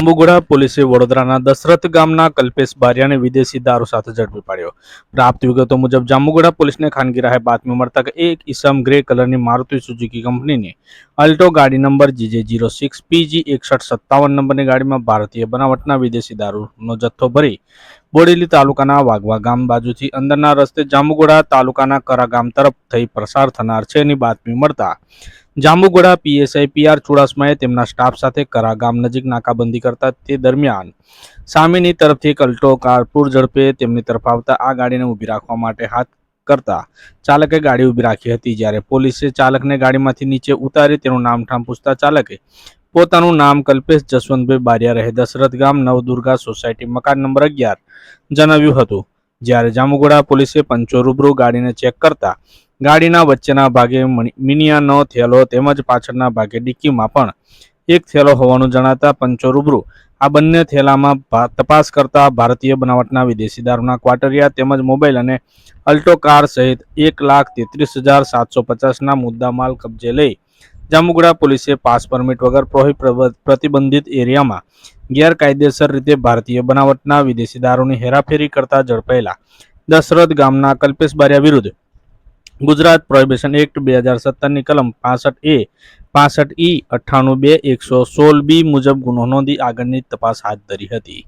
જાંબુગોડા પોલીસે વડોદરાના દશરથ ગામના કલ્પેશ બારિયાને વિદેશી દારૂ સાથે ઝડપી પાડ્યો. પ્રાપ્ત વિગતો મુજબ જાંબુગોડા પોલીસને ખાનગી રાહે બાતમી મળતા કે એક ઇસમ ગ્રે કલરની મારુતિ સુઝુકી કંપનીની અલ્ટો ગાડી number GJ zero six PG એકસઠ સત્તાવન નંબરની ગાડીમાં ભારતીય બનાવટના વિદેશી દારૂનો જથ્થો ભરી બોડેલી તાલુકાના વાગવા ગામ બાજુથી અંદરના રસ્તે જાંબુગોડા તાલુકાના કરા ગામ તરફ થઈ પ્રસાર થનાર છે એની બાતમી મળતા જાંબુગોડા પીએસઆઈ પીઆર ચુડાસમાએ તેમના સ્ટાફ સાથે કરા ગામ નજીક નાકાબંધી કરતા તે દરમિયાન સામેની તરફથી એક અલ્ટો કાર પૂર ઝડપે તેમની તરફ આવતા આ ગાડીને ઊભી રાખવા માટે હાથ કરતા ચાલકે ગાડી ઊભી રાખી હતી. જ્યારે પોલીસે ચાલકને ગાડીમાંથી નીચે ઉતારી તેનું નામઠામ પૂછતા ચાલકે પોતાનું નામ કલ્પેશ જસવંતભાઈ બારિયા રહે દશરથ ગામ નવદુર્ગા સોસાયટી મકાન નંબર અગિયાર જણાવ્યું હતું. જ્યારે જાંબુગોડા પોલીસે પંચો રૂબરૂ ગાડીને ચેક કરતા ગાડીના વચ્ચેના ભાગે મિનિયાનો થેલો તેમજ પાછળના ભાગે ડિક્કીમાં પણ એક થેલો હોવાનું જણાતા પંચો રૂબરૂ આ બંને થેલામાં તપાસ કરતા ભારતીય બનાવટના વિદેશી દારૂના ક્વાટરિયા તેમજ મોબાઈલ અને અલ્ટો કાર સહિત એક લાખ તેત્રીસ હજાર સાતસો પચાસના મુદ્દામાલ કબજે લઈ જામુગડા પોલીસે પાસ પરમિટ વગર પ્રતિબંધિત એરિયામાં ગેરકાયદેસર રીતે ભારતીય બનાવટના વિદેશી દારૂની હેરાફેરી કરતા ઝડપાયેલા દશરથ ગામના કલ્પેશ બારિયા વિરુદ્ધ ગુજરાત પ્રોહિબિશન એક્ટ બે હજાર સત્તરની કલમ પાસઠ એ, પાસઠ ઈ, અઠ્ઠાણું બે, એકસો સોળ બી મુજબ ગુનો નોંધી આગળની તપાસ હાથ ધરી હતી.